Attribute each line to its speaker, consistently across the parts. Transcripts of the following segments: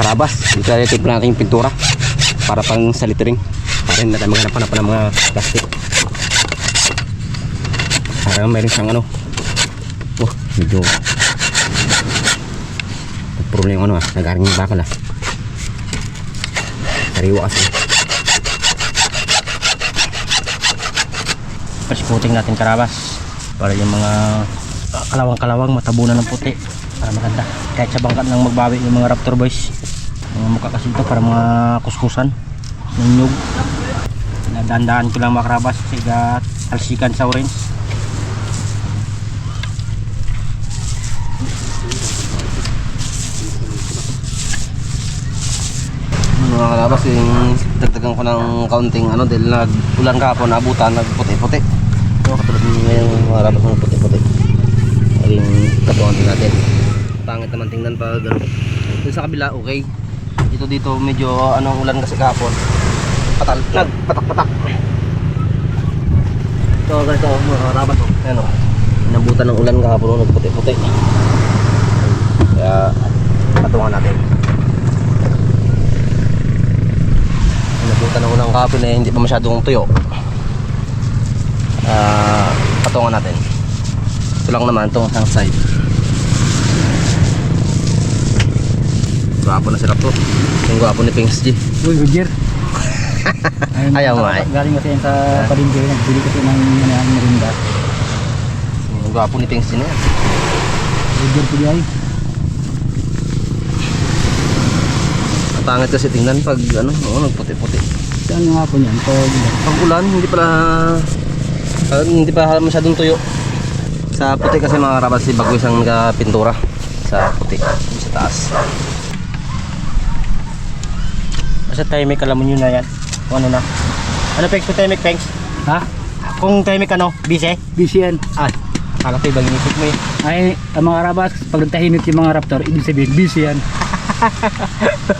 Speaker 1: karabas. Dito tayo timpla natin yung pintura para pang sa littering. Para hindi natin maghanap ng mga plastic. Para meron siyang ano. Oh, medyo problema ano ah. Nagaring yung bakal ah. Sariwa kasi. Pasputing natin karabas para yung mga kalawang-kalawang matabunan ng puti para maganda. Kahit sa bangkat nang magbawi yung mga raptor boys. Mga mukha kasi ito para mga kuskusan. Ng nyug. Nadandaan ko lang mga karabas kasi gat talsikan sa orange. Mga karabas yung dagdagan ko ng kaunting ano dahil nag-ulan kahapon naabutan nagputi-puti. No, katulad ng ngayong mga karabas ng puti-puti naging katuan din natin pangit naman tingnan pa gano'n dun sa kabila okay dito dito medyo anong ulan kasi kahapon patal nagpatak-patak ito ganito mga karabas oh. ayan o inabutan ng ulan kahapon oh, nagputi-puti kaya patungan natin Nabutan ako ng kapin eh, hindi pa masyadong tuyo. Ah, patungan natin. Ito lang naman itong isang side. Gwapo na si Raptor. Yung gwapo ni Pings G.
Speaker 2: Uy, Roger.
Speaker 1: Ayaw mo ay.
Speaker 2: Galing kasi yan sa palengke, nagbili kasi ng ano yan, merinda.
Speaker 1: Yung gwapo ni Pings G na yan.
Speaker 2: Roger po ay.
Speaker 1: Matangit kasi tingnan pag ano, oo, nagputi-puti.
Speaker 2: Saan nga po yan? Pag
Speaker 1: Pag ulan, hindi pala ah, hindi pa masyadong tuyo. Sa puti kasi mga karabas si Bagwis ang pintura sa puti, sa taas. Sa timing alam mo yun na yan. Kung ano na. Ano Pengs kung timing Pengs?
Speaker 2: Ha?
Speaker 1: Kung timing ano, bise?
Speaker 2: Busy yan.
Speaker 1: Ay, akala ko ibang inisip mo eh.
Speaker 2: Ay, ang mga rabas, pag nagtahimik yung mga raptor, ibig sabihin, busy yan.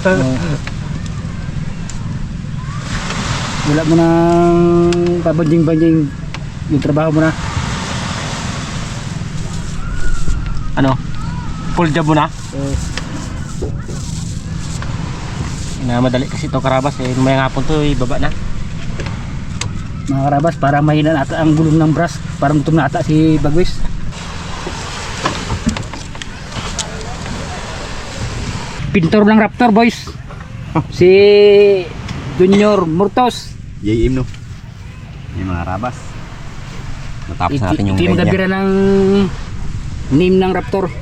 Speaker 2: Oo. Wala mo nang pabanjing-banjing yung trabaho mo na.
Speaker 1: Ano? Full job mo na?
Speaker 2: Oo.
Speaker 1: Na madali kasi ito karabas eh. May hapon to ibaba na.
Speaker 2: mga karabas para mahina nata ang gulong ng brush para tumata si Bagwis pintor ng Raptor boys si Junior Murtos
Speaker 1: JM no. Yung mga rabas. Matapos
Speaker 2: iti,
Speaker 1: natin yung guide niya.
Speaker 2: magabira ng name ng Raptor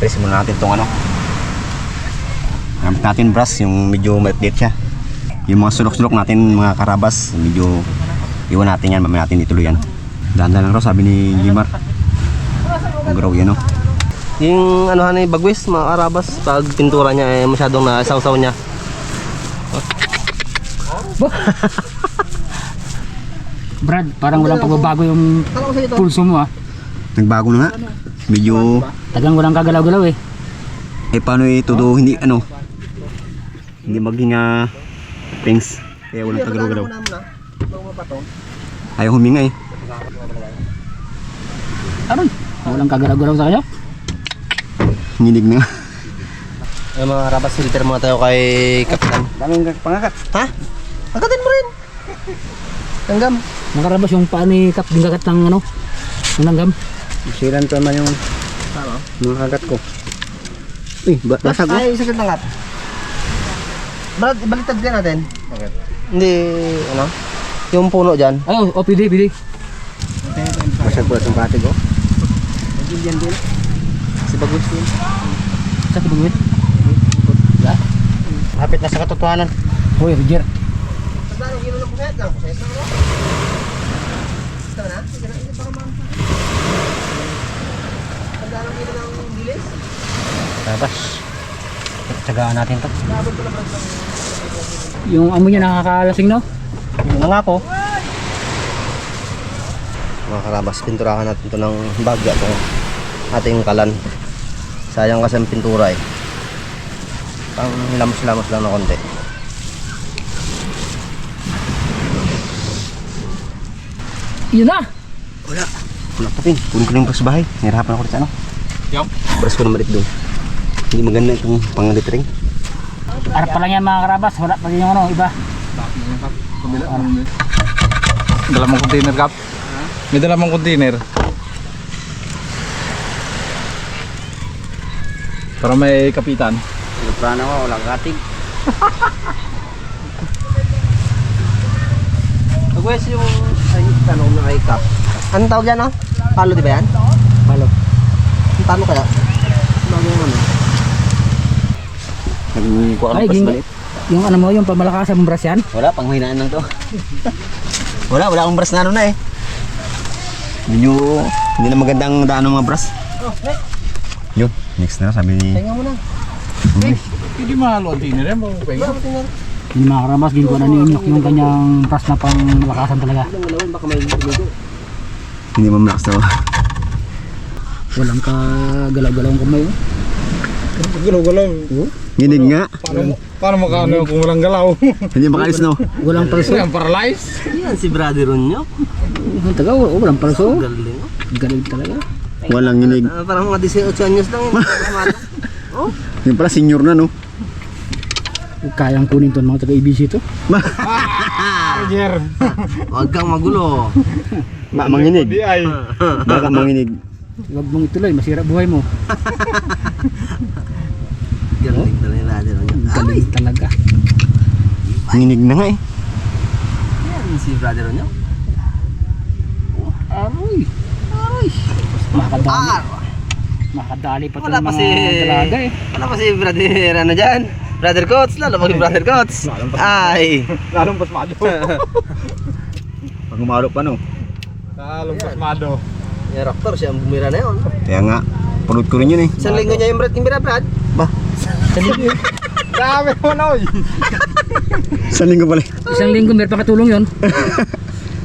Speaker 1: Press muna natin itong ano. Gamit natin brush yung medyo ma-update siya. Yung mga sulok-sulok natin mga karabas, medyo iwan natin yan, mamaya natin ituloy yan. Dahan lang raw sabi ni Jimar. Mag-grow yan no. Yung ano ni Bagwis, mga karabas, pag pintura niya eh masyadong na saw niya.
Speaker 2: Brad parang walang pagbabago yung pulso mo ah
Speaker 1: Nagbago na nga. Medyo
Speaker 2: tagang walang kagalaw-galaw eh
Speaker 1: eh paano ito do hindi ano hindi maging uh, things. Kaya walang tagalaw-galaw ayaw huminga eh.
Speaker 2: Aron, walang kagalaw-galaw sa kanya.
Speaker 1: Nginig na. Nga ay mga rabas filter muna tayo kay Kapitan.
Speaker 2: Daming pangakat.
Speaker 1: Ha? angkatin mo rin! Tanggam
Speaker 2: nakarabas yung paa ni Kap gingagat ng ano ng langgam
Speaker 1: silan pa man yung mga kagat ko. Uy ba basag oh.
Speaker 3: Ay, sakit na nga. Brad, ibaliktad ka natin.
Speaker 1: hindi ano yung puno dyan
Speaker 2: oh, oh pili pili
Speaker 1: basag po itong katig oh si Bagus yun
Speaker 2: sa kibagwit
Speaker 1: hapit na sa katotohanan
Speaker 2: Hoy, Roger.
Speaker 3: Saan kilo ng puset? Ang puset na ano? Ito na? Hindi pa ka ma'am. Saan kilo ng bilis?
Speaker 1: rabas tsagaan natin to
Speaker 2: Yung amo niya nakakalasing no?
Speaker 1: Yun na nga po. Mga karabas, pinturahan natin to ng bagya itong ating kalan. Sayang kasi ang pintura eh. Pang lamos-lamos lang na konti.
Speaker 2: Yun na.
Speaker 1: Wala. Wala pa pin. Kunin ko na yung brush bahay. Nahirapan ako rin sa ano.
Speaker 2: Yup.
Speaker 1: Brush ko na malit doon.
Speaker 3: Hindi maganda itong pangalitring.
Speaker 2: Harap pa lang yan mga karabas. Wala pa rin yung ano, iba.
Speaker 4: Dala mong container, Kap? May dala mong container. Para may kapitan.
Speaker 3: Soprano ko, walang katig.
Speaker 1: Pag-wes yung ay, tanong na kay Cap. Anong tawag yan, no? Palo, di ba yan?
Speaker 2: Palo.
Speaker 1: Ang talo kaya? Bago yung ano?
Speaker 3: Nagkuha ka
Speaker 2: Ay,
Speaker 3: ng
Speaker 2: ging-
Speaker 3: maliit.
Speaker 2: Yung ano mo, yung pamalakasan mong brass yan.
Speaker 3: Wala, panghinaan lang to. wala, wala akong brush na ano na eh. Hindi nyo, hindi na magandang daan ng mga brush.
Speaker 1: Oh, next.
Speaker 3: Yun, next na sabi ni...
Speaker 1: Pahinga mo na.
Speaker 4: Hindi mahalo ang yan. Mga
Speaker 1: Wala, tingnan.
Speaker 2: Yung mga karabas, ginagawa na ni Inyok yung kanyang brass na pang malakasan talaga.
Speaker 3: Hindi mo malakas na.
Speaker 2: Walang ka galaw-galaw ang kamay. oh.
Speaker 4: Galaw-galaw.
Speaker 3: Ginig nga.
Speaker 4: Paano, paano makano kung walang galaw?
Speaker 3: Hindi makalis no.
Speaker 2: Walang palso.
Speaker 4: Yan, paralyzed.
Speaker 1: Yan, si Brother Ronyo.
Speaker 2: Ang taga, oh, walang palso.
Speaker 1: Galing.
Speaker 2: Galing talaga.
Speaker 3: Walang ginig.
Speaker 1: Ah, parang mga 18 anyos lang yun. oh,
Speaker 3: Yung pala senior na no.
Speaker 2: Kayang kunin to mga taga-ABC to.
Speaker 4: Roger.
Speaker 1: Huwag kang magulo.
Speaker 3: Ba, manginig. Baka manginig.
Speaker 2: Huwag mong ituloy, masira buhay mo.
Speaker 1: Galing talaga Ronyo.
Speaker 2: Galing talaga.
Speaker 3: Manginig na nga eh.
Speaker 1: Yan, si Brother Ronyo.
Speaker 2: Aroy! Aroy! Makadali. Makadali pa ito
Speaker 1: Wala
Speaker 2: ng
Speaker 1: pa
Speaker 2: mga
Speaker 1: si-
Speaker 2: dalaga eh.
Speaker 1: wala pa si Brother ano dyan? Brother Coats, lalo pag Brother Coats. Ay.
Speaker 4: Lalong pasmado.
Speaker 3: Pag umalo pa no.
Speaker 4: Lalong pasmado.
Speaker 1: Yung Raptor, siya ang bumira na yun.
Speaker 3: Kaya nga, pulot ko rin yun eh.
Speaker 1: Isang linggo niya yung Brad, yung Brad.
Speaker 3: Ba,
Speaker 4: Dami mo na, oy.
Speaker 3: sa linggo pala.
Speaker 2: Isang linggo meron pa katulong yon.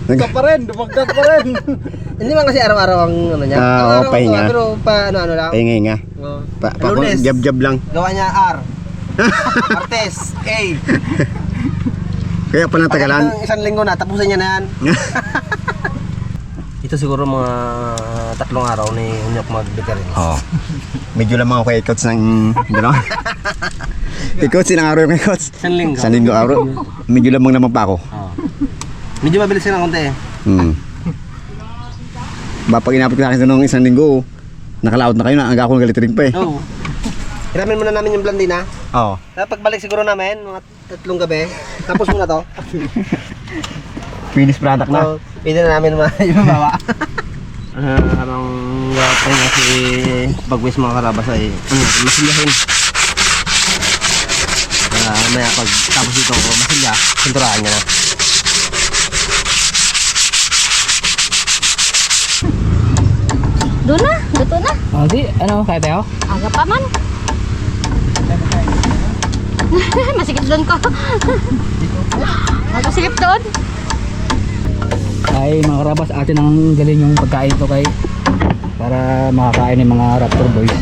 Speaker 4: Ka pa rin, dumagdag pa rin.
Speaker 1: Hindi man kasi araw-araw ang ano niya.
Speaker 3: Ah, oo,
Speaker 1: Araw-araw
Speaker 3: pahinga.
Speaker 1: Pero pa ano-ano lang.
Speaker 3: Ay nga.
Speaker 1: Oo.
Speaker 3: Pa, pa,
Speaker 1: Lunes.
Speaker 3: jab-jab lang.
Speaker 1: Gawa niya R. Martes, A.
Speaker 3: Kaya pala tagalan.
Speaker 1: Pag isang linggo na, tapusin niya na yan. Ito siguro mga tatlong araw ni Unyok magbigay rin.
Speaker 3: Oo. Medyo lamang ako kay coach ng dalawa. kay coach, ilang araw yung kay coach?
Speaker 1: Isang linggo.
Speaker 3: Sa linggo araw. Medyo lamang naman pa ako.
Speaker 1: Oo. Medyo mabilis ng konti eh.
Speaker 3: Hmm. Ba, pag inapit ko sa akin nung isang linggo, nakalaot na kayo na, aga ako nagalitring pa eh.
Speaker 1: Oo. Hiramin muna namin yung blandina.
Speaker 3: Oo.
Speaker 1: Tapos pagbalik siguro namin, mga tatlong gabi. Tapos muna to.
Speaker 3: Finished product na.
Speaker 1: So, pwede na namin ma- ibabawa. Ah, parang uh, nga si Bagwis mga karabas ay ano, masilyahin. Kaya maya pag tapos ito masilya, sinturahan niya na.
Speaker 5: Doon na, luto na.
Speaker 2: O di, ano, kaya tayo?
Speaker 5: Aga pa man. Masikip doon ko. Masikip doon.
Speaker 2: Ay mga karabas, atin ang galing yung pagkain to kay para makakain ng mga Raptor Boys.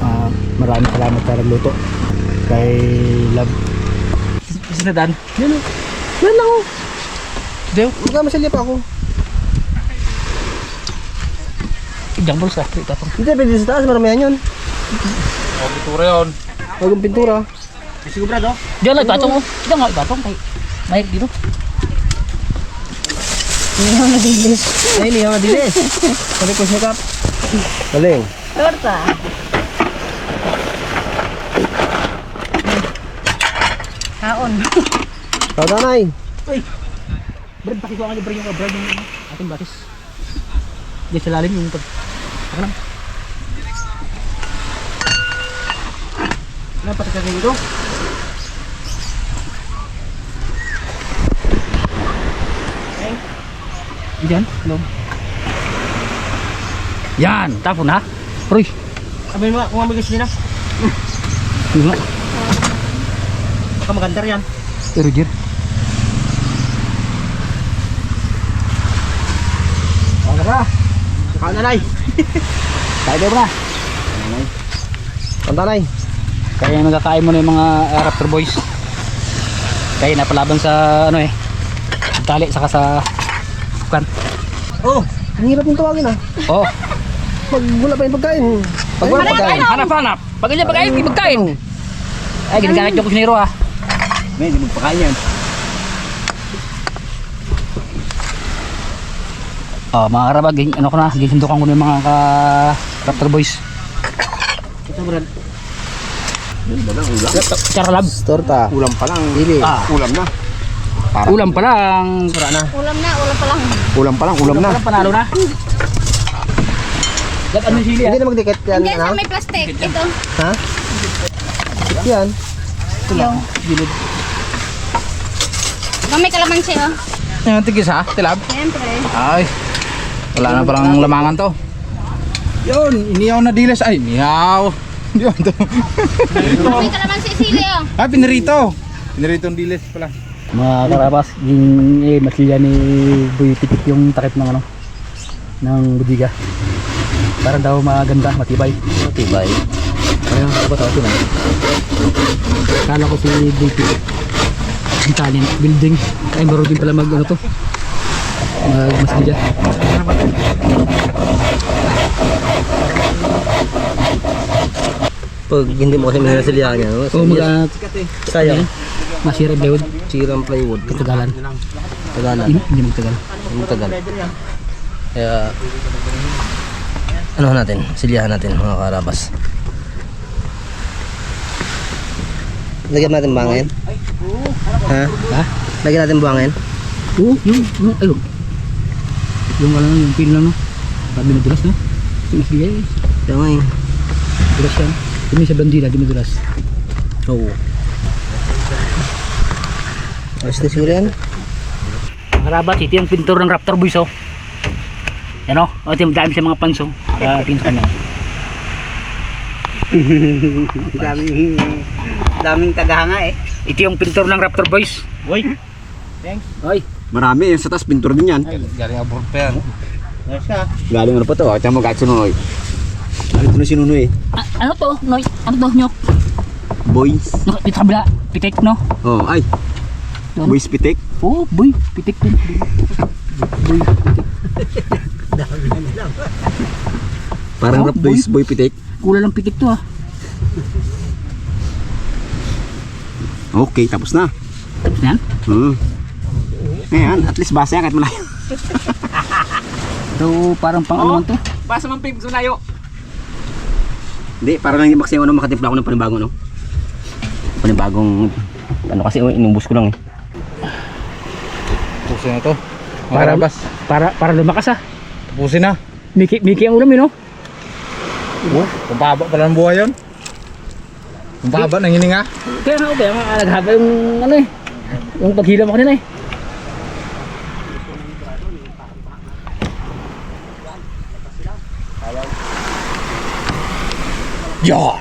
Speaker 2: Ah, maraming salamat sa nagluto. Kay Love. Sinadan. Yan o. Yan lang o.
Speaker 1: Huwag masilya pa ako.
Speaker 2: Diyan mo sa ito itong.
Speaker 1: Hindi, pwede sa taas, maramihan yun.
Speaker 4: O, bitura yun.
Speaker 1: Huwag pintura. Siguro brad, oh.
Speaker 2: Diyan lang itatong o. Diyan nga itatong kay Mike dito.
Speaker 1: Ay, hindi ako madilis. Sabi ko siya kap. Galing.
Speaker 5: Torta. Kaon.
Speaker 1: Kau tanay.
Speaker 2: Brad, pakikuha ka niyo Brad yung Brad yung ating batis. Diyan sa lalim yung pag... Ako lang.
Speaker 1: Ano pati ka
Speaker 2: Diyan, loob. Yan, tapon ha. Roy,
Speaker 1: Sabi mo, kung may gusto nila.
Speaker 2: yun nga.
Speaker 1: Baka maganda yan.
Speaker 2: Eh, Roger.
Speaker 1: Wala ka. Kau tanay.
Speaker 2: Kaya ba?
Speaker 1: Kau tanay.
Speaker 2: Kaya nagkakain mo na yung mga uh, Raptor Boys. Kaya napalaban sa ano eh. Tali saka sa kan.
Speaker 1: Oh, ang hirap yung tawagin ah.
Speaker 2: Oh,
Speaker 1: Pag wala pa yung pagkain. Pag wala pagkain.
Speaker 2: Hanap, hanap. Pag ganyan, pagkain, di magkain. Ay, ginagamit yung kusinero ah.
Speaker 3: May, hindi mo pakain yan.
Speaker 2: Oh, mga karabag, ging- ano ko na, gisindukan ko na yung mga ka Raptor Boys.
Speaker 1: Ito Brad.
Speaker 2: Chara lab.
Speaker 1: Torta.
Speaker 3: Ulam pa lang.
Speaker 1: Dili.
Speaker 2: Ah,
Speaker 3: Ulam na.
Speaker 2: Ulam pa lang.
Speaker 1: Tara na.
Speaker 5: Ulam na, ulam pa lang.
Speaker 3: Ulam pa lang, ulam na.
Speaker 2: Ulam panalo na. Gat ano sili ah?
Speaker 1: Hindi na magdikit yan.
Speaker 5: Hindi,
Speaker 1: Ano?
Speaker 5: may plastic. Ito.
Speaker 1: Ha? Yan.
Speaker 5: Yung. May kalamansi oh.
Speaker 4: Yung tigis ha, tilab.
Speaker 5: Siyempre.
Speaker 4: Ay, wala na parang lamangan to. Yun, iniyaw na diles. Ay, iniyaw. Yun to.
Speaker 5: May kalamansi sili oh.
Speaker 4: Ay, pinirito. Pinirito ang diles pala.
Speaker 2: Mga karabas, yung eh, masilya ni Boy Pitik yung takip ng ano, ng budiga. Parang daw maganda, matibay.
Speaker 1: Tibay.
Speaker 2: Ayun, tawag yun ah? Kala ko si Boy Pitik. Talent, building. Ay, meron din pala mag ano to. Mag masilya.
Speaker 1: Pag hindi mo kasi minasilihan niya. no?
Speaker 2: O mag uh,
Speaker 1: Sayang.
Speaker 2: masira yung
Speaker 1: Sirang plywood.
Speaker 2: Katagalan.
Speaker 1: Tagalan.
Speaker 2: Hindi, hindi magtagal.
Speaker 1: Ang tagal. Kaya ano natin, silyahan natin mga karabas. Lagyan natin bangin? Ha?
Speaker 2: Ha?
Speaker 1: Lagyan natin bangin?
Speaker 2: Oo, yung, yung, ayun. Yung ano, yung pin lang no. Sabi na dulas no. Yung masilya eh.
Speaker 1: Kaya nga eh.
Speaker 2: Dulas yan. Yung sa bandila, di madulas.
Speaker 1: Oo. Ayos na siguro yan.
Speaker 2: Harabat, ito yung pintor ng Raptor Boys oh. Yan oh, ito yung dami sa mga panso. Kaya pintor kanya.
Speaker 3: daming, daming tagahanga eh.
Speaker 2: Ito yung pintor ng Raptor Boys.
Speaker 3: Uy,
Speaker 2: Oy,
Speaker 3: marami. Yung sa taas, pintor din yan.
Speaker 4: Galing abroad pa yan.
Speaker 3: Galing ano pa to? Ito mo kahit sununoy. Ano ito na sinunoy eh?
Speaker 2: a- ano to? Noy, ano to nyok?
Speaker 3: Boys.
Speaker 2: Ito sa kabila, pitik no?
Speaker 3: Oh, ay.
Speaker 2: Ano?
Speaker 3: Boys pitik.
Speaker 2: Oo, oh, boy, pitik din. Boy,
Speaker 3: Parang
Speaker 2: Oh,
Speaker 3: rap boys, boy pitik.
Speaker 2: kula lang pitik to ah.
Speaker 3: Okay, tapos na.
Speaker 2: Tapos na yan.
Speaker 3: Hmm. Ayan, at least basa yan kahit malayo.
Speaker 2: So, parang pang ano man to.
Speaker 4: Basta man pig layo.
Speaker 3: Hindi, para lang yung kasi ano, makatimpla ako ng panibagong ano. Panibagong, ano kasi, oh, inubos ko lang eh.
Speaker 4: Tapusin na to. Mga
Speaker 2: Para-
Speaker 4: karabas.
Speaker 2: Para para lumakas ah.
Speaker 4: Tapusin na.
Speaker 2: Miki, Miki ang ulam yun no?
Speaker 4: Oh, kumpaba pala ng buhay yun. Kumpaba ng hininga.
Speaker 2: Kaya nga, kaya nga, naghaba yung ano eh. Yung paghila mo kanina eh.
Speaker 4: Yan.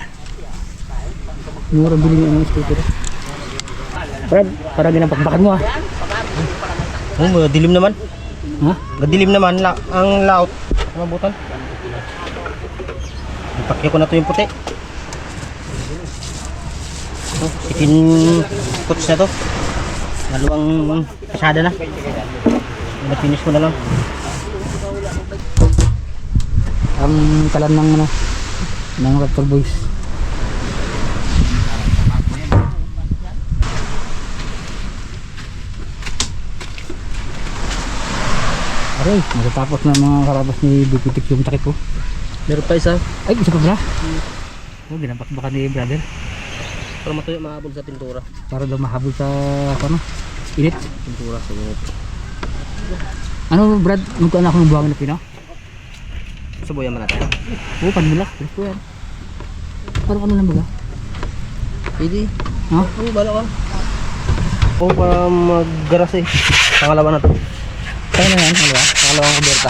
Speaker 2: Mura bili ng ano, scooter. Brad, parang ginapakbakan mo ah.
Speaker 1: Oh, madilim naman.
Speaker 2: Ha?
Speaker 1: Madilim naman la ang laot. Mabutan. Ipakya ko na to yung puti. Oh, itin coach na to. Dalawang pasada na. Na-finish ko na lang.
Speaker 2: Ang kalan ng ano, ng Raptor Boys. Aray, matatapos na mga karabas ni Bipitik yung takip ko.
Speaker 1: Meron pa isa.
Speaker 2: Ay, isa pa pala. Oh, ginapakbakan ni brother.
Speaker 1: Para matuyo mahabol sa pintura.
Speaker 2: Para daw mahabol sa ano, init.
Speaker 1: Pintura sa init.
Speaker 2: Ano Brad, magkano ako ng buhangin na pino?
Speaker 1: Subuyan mo natin.
Speaker 2: Oo, panulak. Gusto yan. Parang ano lang baga?
Speaker 1: Pwede.
Speaker 2: Ha?
Speaker 1: Oo, bala ka. Oo, para maggaras eh. Pangalawa na to.
Speaker 2: Kaya na yan, ano ba?
Speaker 1: Pangalawang kuberta.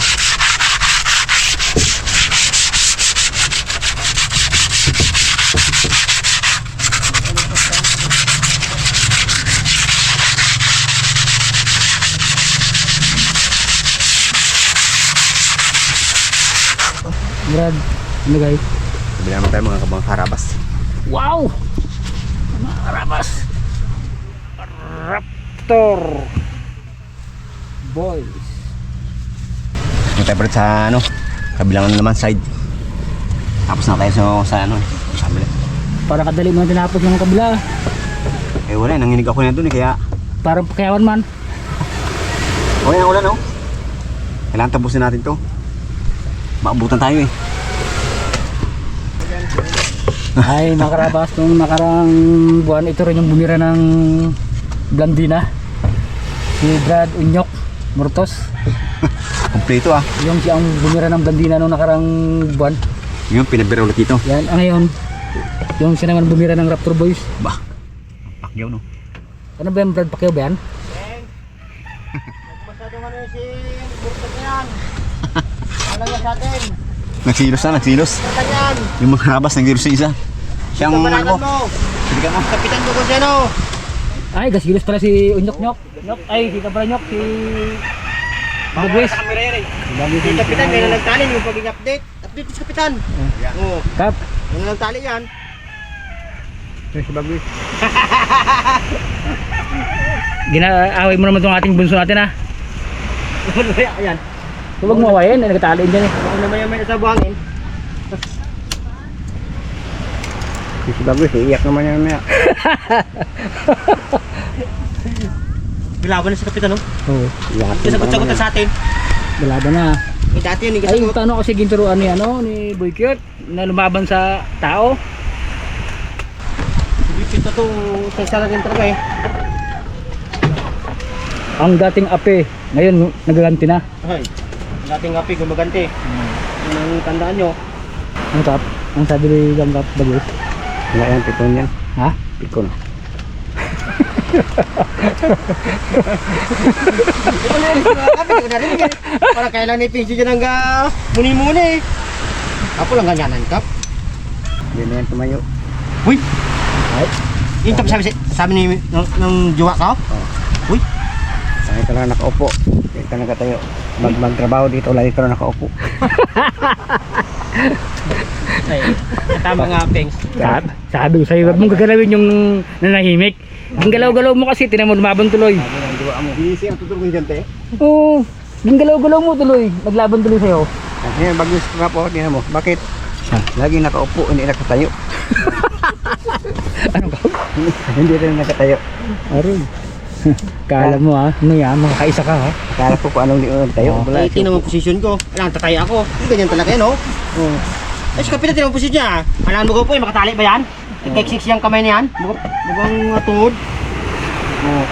Speaker 2: Brad, ano guys?
Speaker 3: Sabi naman tayo mga kabang harabas.
Speaker 2: Wow! Mga karabas! Raptor! Boys!
Speaker 3: Yung tayo sa ano, kabilangan naman side.
Speaker 6: Tapos na tayo sa, sa ano eh. Sa kabila.
Speaker 2: Para kadali mo na tinapos yung kabila.
Speaker 6: Eh wala, eh, nanginig ako na doon eh. Kaya,
Speaker 2: Parang pakayawan man.
Speaker 6: okay ulan oh. Kailangan tapusin natin to. Maabutan tayo eh.
Speaker 2: Ay, mga karabas, nung nakarang buwan, ito rin yung bumira ng Blandina. Si Brad Unyok Murtos.
Speaker 6: Kompleto ah.
Speaker 2: Yung siyang bumira ng Blandina nung nakarang buwan.
Speaker 6: Yun, pinabira ulit dito.
Speaker 2: Yan, ah, ngayon, yung siya naman bumira ng Raptor Boys.
Speaker 6: Bah, pakyaw no.
Speaker 2: Ano ba yan, Brad? Pakyaw ba yan?
Speaker 6: Nagsilos na, nagsilos. Yung mga karabas, nagsilos sa isa. Siyang ano mo. Hindi ka mo. Kapitan ko kung sino.
Speaker 2: Ay, gasilos pala si Unyok Nyok. Nyok, ay, si Kabra Nyok, si... Brad Boys.
Speaker 6: Si Kapitan, may nagtali yung pagiging update. Update si Kapitan. Oo.
Speaker 2: Kap,
Speaker 6: May nagtali yan.
Speaker 2: ginaaway mo naman itong ating bunso natin ha.
Speaker 6: Ano kaya yan?
Speaker 2: Huwag mo awayin, ay nagtataliin dyan eh.
Speaker 6: Ako naman yung may nasa buhangin. Si Bagus, iiyak naman yan maya. Bilaban na si Kapitan, no?
Speaker 2: Oo,
Speaker 6: Sagot-sagot na sa atin.
Speaker 2: dalaban na.
Speaker 6: Eh, dati yun,
Speaker 2: Ay,
Speaker 6: nagkasagot.
Speaker 2: paano kasi ginturuan ni ano ni Boy Cute na lumaban sa tao?
Speaker 6: Ito to, sa rin talaga eh.
Speaker 2: Ang dating ape, ngayon nagaganti na.
Speaker 6: Ay, dating api, gumaganti. Yun ang tandaan nyo.
Speaker 2: Ang kap, ang sabi ni Gang Kap Bagus.
Speaker 6: Wala yan, pikon yan.
Speaker 2: Ha?
Speaker 6: Pikon. Parang kailan ni Pinky dyan hangga muni-muni. Ako lang ganyanan, Kap. Hindi na yan tumayo. Uy! Ay? Yung Kap sabi, sabi ni ng, ng jowa ka? Oh. Uy! Saan ka lang nakaupo? Hindi ka nakatayo. Mag magtrabaho dito, lagi ka lang nakaupo. Ay, tama nga, Pings.
Speaker 2: Kap, sabi ko sa'yo, huwag mong gagalawin yung nanahimik. Ang galaw-galaw mo kasi, tinan mo lumaban tuloy.
Speaker 6: Easy ang tutulong dyan, te.
Speaker 2: Oo, yung galaw-galaw mo tuloy. Naglaban tuloy sa'yo.
Speaker 6: Kasi bagus nga po, tingnan mo. Bakit? Lagi nakaupo, hindi nakatayo.
Speaker 2: Ano ka?
Speaker 6: hindi rin nakatayo.
Speaker 2: Aroy. Kala mo ha, ano yan, makakaisa ka ha.
Speaker 6: Akala ko kung anong liwan tayo.
Speaker 2: Oh.
Speaker 6: Wala. Ay, tingnan mo posisyon ko. Alam, tatay ako. Ganyan talaga yan, oh. Oh. Ay, si Kapitan, tingnan mo posisyon niya. Alam mo ko po, eh, makatali ba yan? Ikeksik siyang kamay na yan. Mukhang uh, tuhod. Oh.